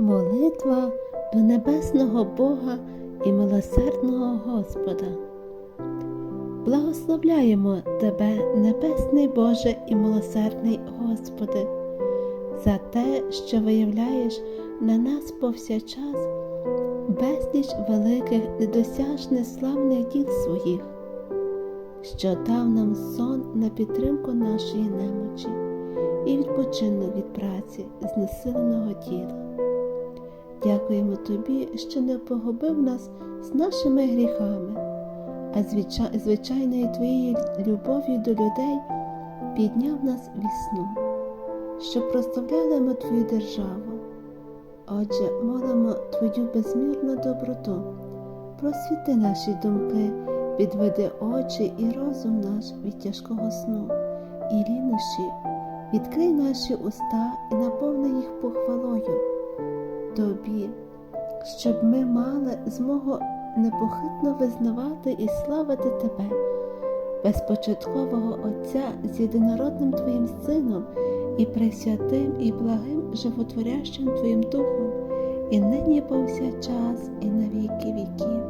Молитва до небесного Бога і милосердного Господа. Благословляємо Тебе, Небесний Боже і милосердний Господи, за те, що виявляєш на нас повсякчас безліч великих недосяжних славних діл своїх, що дав нам сон на підтримку нашої немочі і відпочинок від праці знесиленого тіла. Дякуємо Тобі, що не погубив нас з нашими гріхами, а звича- звичайною Твоєю любов'ю до людей підняв нас вісну, щоб прославляли ми Твою державу. Отже, молимо Твою безмірну доброту, просвіти наші думки, підведи очі і розум наш від тяжкого сну, і лінощі, відкрий наші уста і наповни їх похвалою Тобі, щоб ми мали змогу непохитно визнавати і славити Тебе, безпочаткового Отця з єдинородним Твоїм Сином і пресвятим і благим животворящим Твоїм Духом, і нині повсякчас, і на віки віків.